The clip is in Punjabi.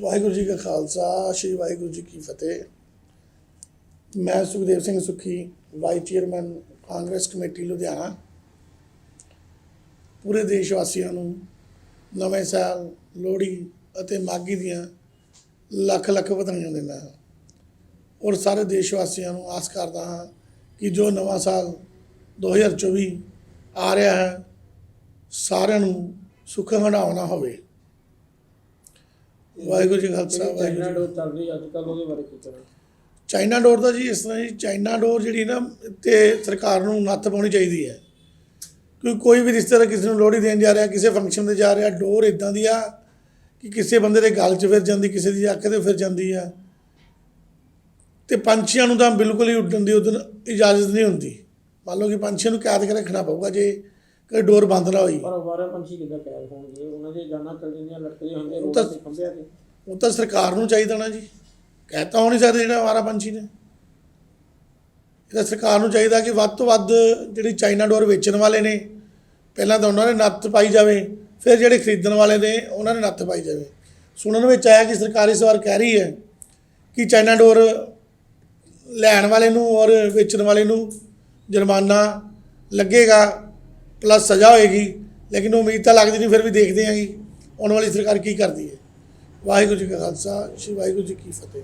ਵਾਹਿਗੁਰੂ ਜੀ ਕਾ ਖਾਲਸਾ, ਸ੍ਰੀ ਵਾਹਿਗੁਰੂ ਜੀ ਕੀ ਫਤਿਹ। ਮੈਂ Sukhdev Singh Sukhi vice chairman Congress committee, Ludhiana. ਪੂਰੇ ਦੇਸ਼ ਵਾਸੀਆਂ ਨੂੰ ਨਵੇਂ ਸਾਲ ਲੋਹੜੀ ਅਤੇ ਮਾਘੀ ਦੀਆਂ ਲੱਖ ਲੱਖ ਵਧਾਈਆਂ ਦਿੰਦਾ ਹਾਂ। ਔਰ ਸਾਰੇ ਦੇਸ਼ ਵਾਸੀਆਂ ਨੂੰ ਆਸ ਕਰਦਾ ਹਾਂ ਕਿ ਜੋ ਨਵਾਂ ਸਾਲ 2024 ਆ ਰਿਹਾ ਹੈ, ਸਾਰਿਆਂ ਨੂੰ ਸੁੱਖ ਹੰਡਾਉਣਾ ਹੋਵੇ। ਵਾਹਿਗੁਰੂ ਜੀ ਖਾਲਸਾ ਵਾਹਿਗੁਰੂ ਚਾਈਨਾ ਜੀ ਕੀ ਡੋਰ ਚੱਲ ਰਹੀ ਅੱਜ ਕੱਲ ਉਹਦੇ ਬਾਰੇ ਕੀ ਕਹਿਣਾ? ਚਾਈਨਾ ਡੋਰ ਦਾ ਜੀ ਇਸ ਤਰ੍ਹਾਂ ਜੀ ਚਾਈਨਾ ਡੋਰ ਜਿਹੜੀ ਨਾ ਤੇ ਸਰਕਾਰ ਨੂੰ ਨੱਥ ਪਾਉਣੀ ਚਾਹੀਦੀ ਹੈ। ਕਿਉਂਕਿ ਕੋਈ ਵੀ ਰਿਸ਼ਤੇਦਾਰ ਕਿਸੇ ਨੂੰ ਲੋਹੜੀ ਦੇਣ ਜਾ ਰਿਹਾ ਕਿਸੇ ਫੰਕਸ਼ਨ ਤੇ ਜਾ ਰਿਹਾ ਡੋਰ ਇਦਾਂ ਦੀ ਆ ਕਿ ਕਿਸੇ ਬੰਦੇ ਦੇ ਗਲ 'ਚ ਫਿਰ ਜਾਂਦੀ ਕਿਸੇ ਦੀ ਅੱਖ ਤੇ ਫਿਰ ਜਾਂਦੀ ਆ। ਤੇ ਪੰਛੀਆਂ ਨੂੰ ਤਾਂ ਬਿਲਕੁਲ ਹੀ ਉੱਡਣ ਦੀ ਉਦੋਂ ਇਜਾਜ਼ਤ ਨਹੀਂ ਹੁੰਦੀ। ਮੰਨ ਲਓ ਕਿ ਪੰਛੀਆਂ ਨੂੰ ਕੈਦ ਕੇ ਰੱਖਣਾ ਪਊਗਾ ਜੇ ਕਿ ਡੋਰ ਬੰਦ ਨਾ ਹੋਈ। ਪਰ ਅਵਾਰਾ ਪੰਛੀ ਕਿੱਦਾਂ ਕੈਦ ਹੋਣਗੇ? ਉਹਨਾਂ ਦੀਆਂ ਜਾਨਾਂ ਚੱਲ ਜਾਂਦੀਆਂ ਲਟਕਦੇ ਹੁੰਦੇ ਉਹ ਰੋਡਾਂ ਤਾਂ- ਖੰਭਿਆਂ ਤੇ। ਉਹ ਤਾਂ ਸਰਕਾਰ ਨੂੰ ਚਾਹੀਦਾ ਨਾ ਜੀ। ਕਹਿਤਾ ਹੋ ਨਹੀਂ ਸਕਦੇ ਜਿਹੜਾ ਆਵਾਰਾ ਪੰਛੀ ਨੇ। ਇਹ ਤਾਂ ਸਰਕਾਰ ਨੂੰ ਚਾਹੀਦਾ ਕਿ ਵੱਧ ਤੋਂ ਵੱਧ ਜਿਹੜੀ ਚਾਈਨਾ ਡੋਰ ਵੇਚਣ ਵਾਲੇ ਨੇ ਪਹਿਲਾਂ ਤਾਂ ਉਹਨਾਂ ਨੇ ਨੱਥ ਪਾਈ ਜਾਵੇ ਫਿਰ ਜਿਹੜੇ ਖਰੀਦਣ ਵਾਲੇ ਨੇ ਉਹਨਾਂ ਨੇ ਨੱਥ ਪਾਈ ਜਾਵੇ। ਸੁਣਨ ਵਿੱਚ ਆਇਆ ਕਿ ਸਰਕਾਰ ਇਸ ਵਾਰ ਕਹਿ ਰਹੀ ਹੈ ਕਿ ਚਾਈਨਾ ਡੋਰ ਲੈਣ ਵਾਲੇ ਨੂੰ ਔਰ ਵੇਚਣ ਵਾਲੇ ਨੂੰ ਜੁਰਮਾਨਾ ਲੱਗੇਗਾ। ਪਲੱਸ ਸਜ਼ਾ ਹੋਏਗੀ, ਲੇਕਿਨ ਉਮੀਦ ਤਾਂ ਲੱਗਦੀ ਨਹੀਂ, ਫਿਰ ਵੀ ਦੇਖਦੇ ਹਾਂ ਜੀ। ਆਉਣ ਵਾਲੀ ਸਰਕਾਰ ਕੀ ਕਰਦੀ ਹੈ। ਵਾਹਿਗੁਰੂ ਜੀ ਕਾ ਖਾਲਸਾ, ਸ੍ਰੀ ਵਾਹਿਗੁਰੂ ਜੀ ਕੀ ਫਤਿਹ।